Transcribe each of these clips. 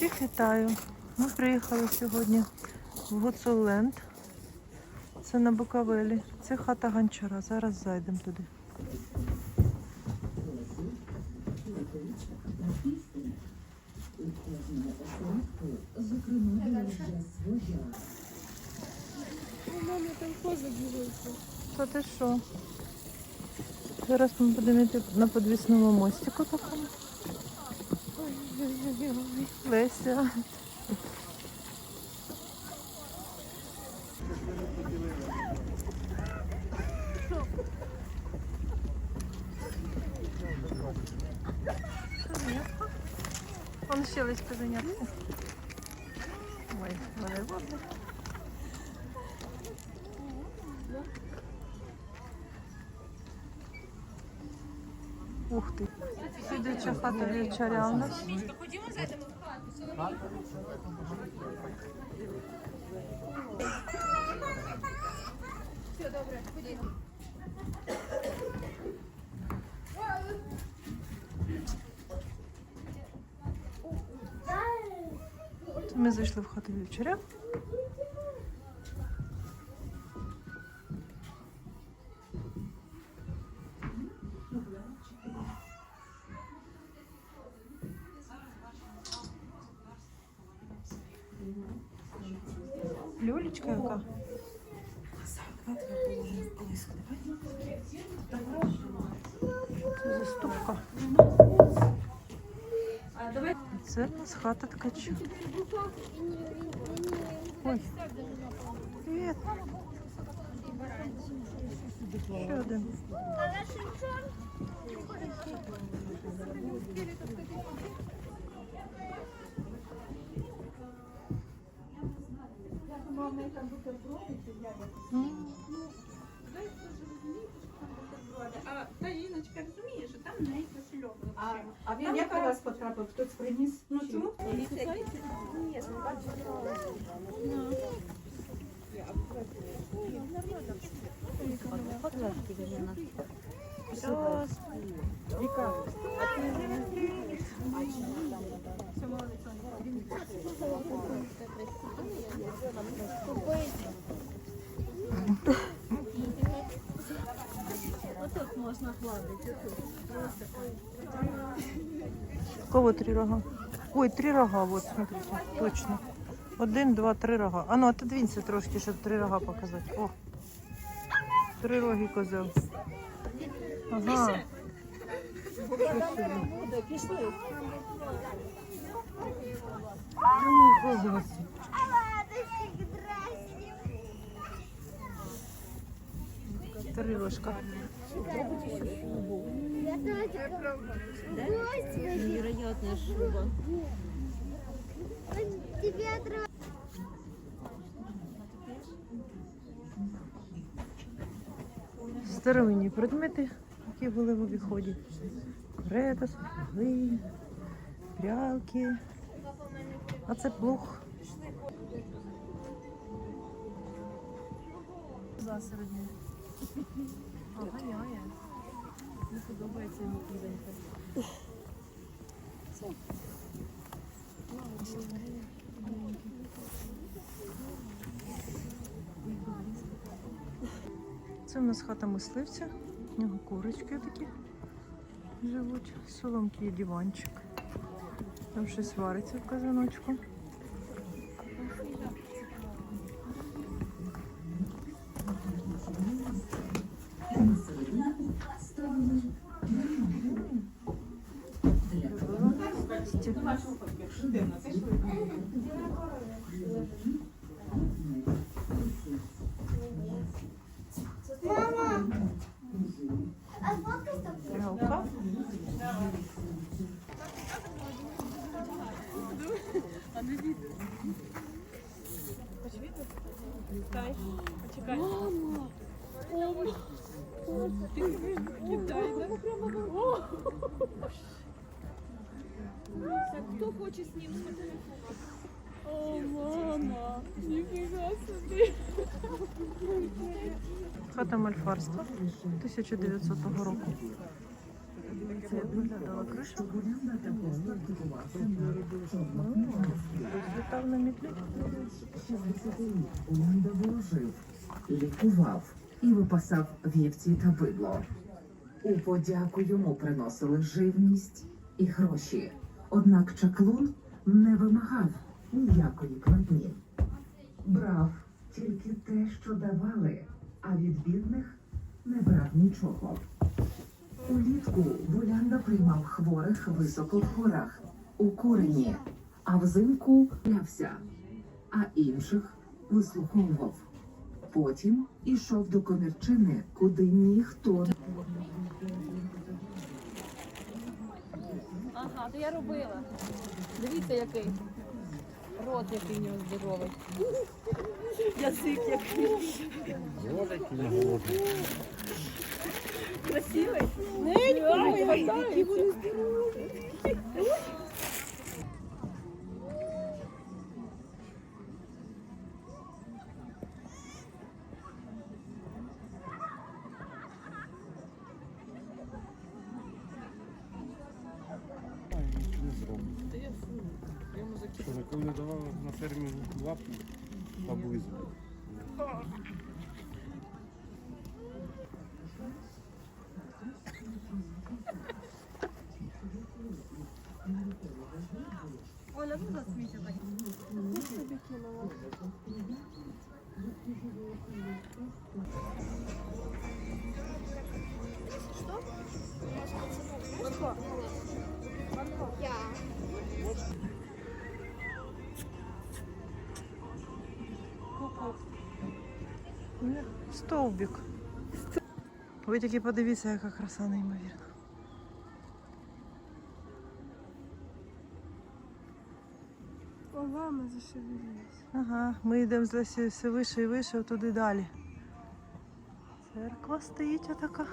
Всіх вітаю. Ми приїхали сьогодні в Гуцуленд. Це на Буковелі. Це хата Гончара. Зараз зайдемо туди. Мама, там коза бігається. Та ти що? Зараз ми будемо йти на подвісному мостику такому. Леся. Вон ще лись козенятку. Ой, вони водні. Ух ти. Сидяча хата вівчаря у нас. Це Ми зайшли в хату вівчаря. Люлечка яка? Це заступка. Це у нас хата ткача. Ой. Привіт. Ще один. М. А та Іночка розуміє, що там в неї кошельок. А, а він як до вас потрапив? Хтось приніс? Ну чому? Отут можна гладити. Кого три рога? Ой, три рога, вот, смотрите, точно. Один, два, три рога. А ну, отодвинься трошки, щоб три рога показати. О, три роги козел. Ага. Пішли. Рожка. Невероятная шуба. Старовинні предмети, які були в обіході. Крета, сапоги, прялки. А це плуг. Засередні. Ага, яя. Не подобається йому кузенька. Це в нас хата мисливця. У нього курочки такі живуть. Соломки і диванчик. Там щось вариться в казаночку. Прялка. Так, хто хоче з ним сфотографувати? О, мама! Ніфіга собі! Хата мальфарства 1900 року. Це як виглядала криша. Літав на мітлі. Лікував і випасав вівці та бидло. У подяку йому приносили живність і гроші. Однак чаклун не вимагав ніякої платні. Брав тільки те, що давали, а від бідних не брав нічого. Улітку Булянда приймав хворих високо в горах, у курені, а взимку лявся, а інших вислуховував. Потім ішов до комірчини, куди ніхто не Ага, то я робила. Дивіться, який. Рот, який в нього здоровий. Язик який. Красивий? Не, хватається. Що, коли не давали на фермі лапу поблизу. Оля, ну засмійся так. Не, Стовбик. Ви тільки подивіться, яка краса неймовірна. Ова, ми зашевелились. Ага, ми йдемо з Лесі все вище і вище, туди далі. Церква стоїть отака.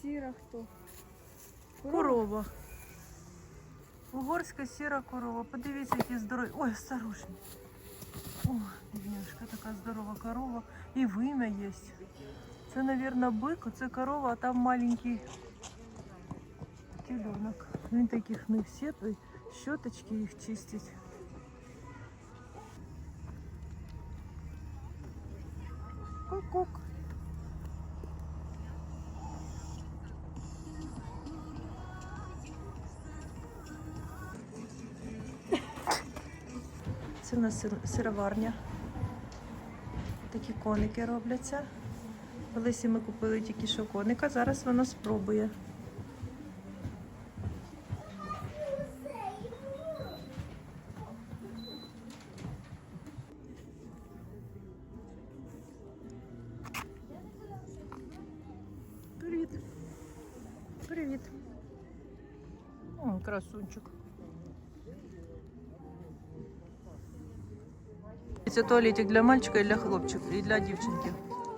Сіра хто? Корова. Угорська сіра корова. Подивіться, які здорові. Ой, осторожно. О, бідняшка, така здорова корова. І вимя є. Це, мабуть, бик, це корова, а там маленький теленок. Він таких не всі, то й щоточки їх чистить. Ку-кук. Нас сироварня. Такі коники робляться. Лесі ми купили тільки що коника, зараз вона спробує. Привіт. Привіт. О, красунчик. Це туалетик для мальчика і для хлопчика, і для дівчинки.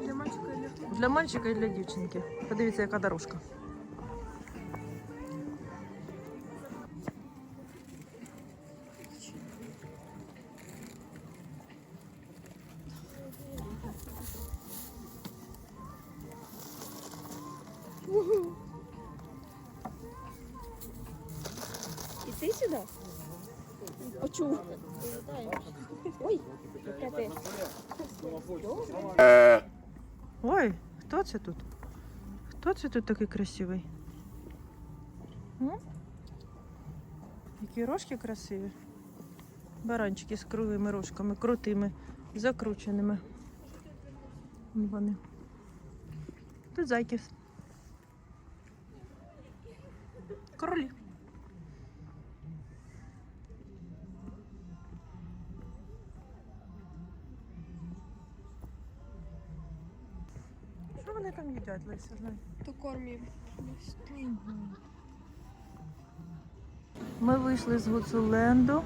Для мальчика і для Для мальчика і для дівчинки. Подивіться, яка дорожка. Ой, яка ти. Ой, хто це тут? Хто це тут такий красивий? М? Які рожки красиві. Баранчики з кривими рожками, крутими, закрученими. Вони. Тут зайки. Королі. Вони там їдять, Леся? Знай? То кормів. Ми вийшли з Гуцуленду.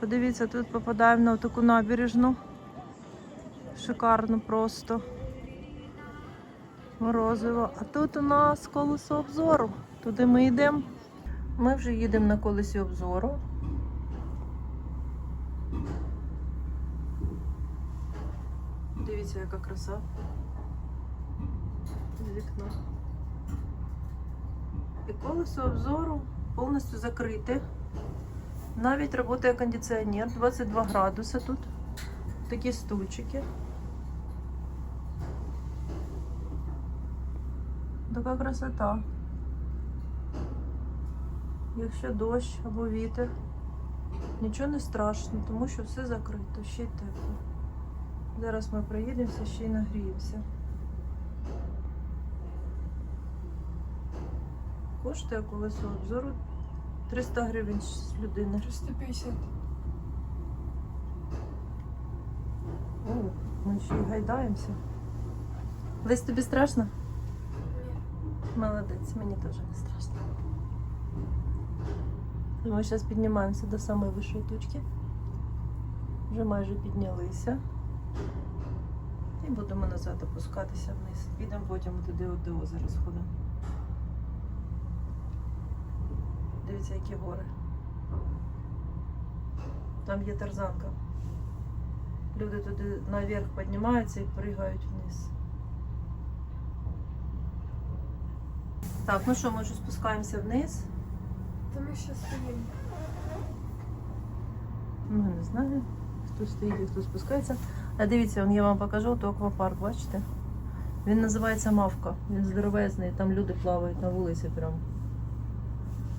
Подивіться, тут попадаємо на таку набережну. Шикарно просто. Морозиво. А тут у нас колесо обзору. Туди ми йдемо. Ми вже їдемо на колесі обзору. Дивіться, яка краса. З вікна. І колесо обзору повністю закрите. Навіть працює кондиціонер, 22 градуси тут. Такі стульчики. Така красота. Якщо дощ або вітер, нічого не страшно, тому що все закрито, ще й тепло. Зараз ми приїдемося, ще й нагріємося. Коштує колесо обзору 300 гривень з людини. 350. О, ми ще й гайдаємося. Лесь, тобі страшно? Ні. Молодець, мені теж не страшно. Ми зараз піднімаємося до самої вищої точки. Вже майже піднялися. І будемо назад опускатися вниз. Підемо потім туди от до озера сходимо. Дивіться, які гори. Там є тарзанка. Люди туди наверх піднімаються і пригають вниз. Так, ну що, ми вже спускаємося вниз. Та ми ще стоїмо. Ну, не знаю, хто стоїть і хто спускається. А дивіться, я вам покажу, то аквапарк, бачите? Він називається Мавка. Він здоровезний, там люди плавають на вулиці прям.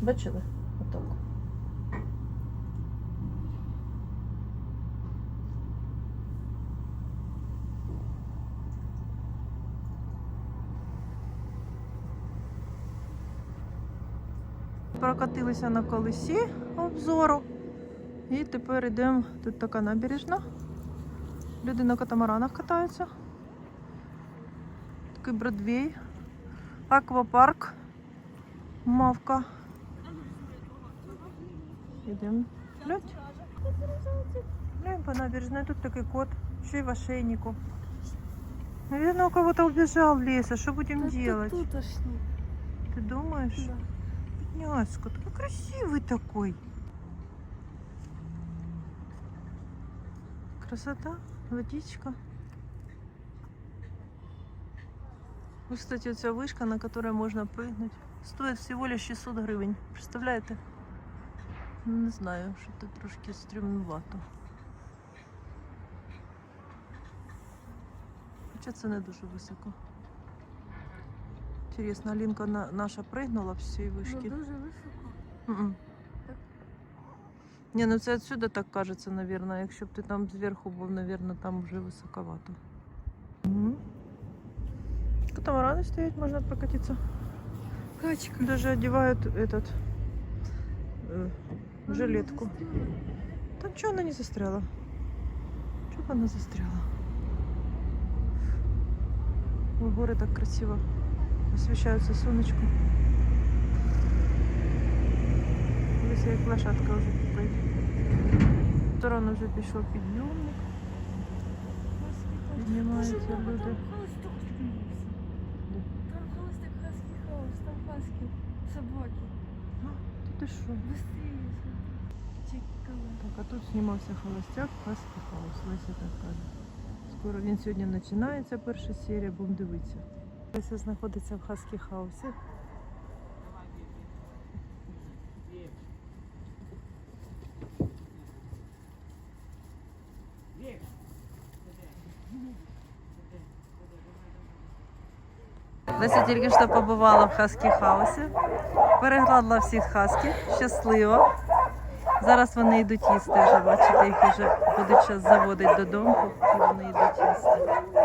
Бачили? Отак. Прокатилися на колесі обзору. І тепер йдемо. Тут така набережна. Люди на катамаранах катаються. Такий Бродвей. Аквапарк. Мавка. Йдемо. Глянь. Глянь по набережной. Тут такой кот. Еще и в ошейнику. Наверное, у кого-то убежал в лес. А что будем делать? Тутошні. Ты думаешь? Да. Бедняжка, такой красивый такой. Красота, водичка. Вот, кстати, вот вся вышка, на которой можно прыгнуть, стоит всего лишь 600 гривень. Представляете? Ну, Не знаю, що тут трошки стрімнувато. Хоча це не дуже високо. Интересно, Алінка на, наша пригнула з цієї Ну, вишки? дуже високо. Мгм. Так. Не, ну це отсюда так кажется, наверное. Якщо б ти там зверху був, наверное, там вже високовато. Угу. Катамараны стоять, можно прокатиться. Качка. Даже одевают этот э, жилетку. Там что она не застряла? Чего бы она застряла? Ой, горы так красиво освещаются солнышком. Дивись, як лошадка вже купить. В сторону вже пішов підйомник. Піднімаються люди. Там холостик хаски хаус, там хаски, собаки. Ти що? Быстрее. Так, а тут знімався холостяк, Хаски Хаус, Леся так каже. Скоро він сьогодні починається, перша серія, будемо дивитися. Леся знаходиться в Хаскі Хаусі. Леся тільки що побувала в Хаскі Хаусі, перегладила всіх хаски, щасливо. Зараз вони йдуть їсти вже, бачите, їх вже будуть заводить додому, і вони йдуть їсти.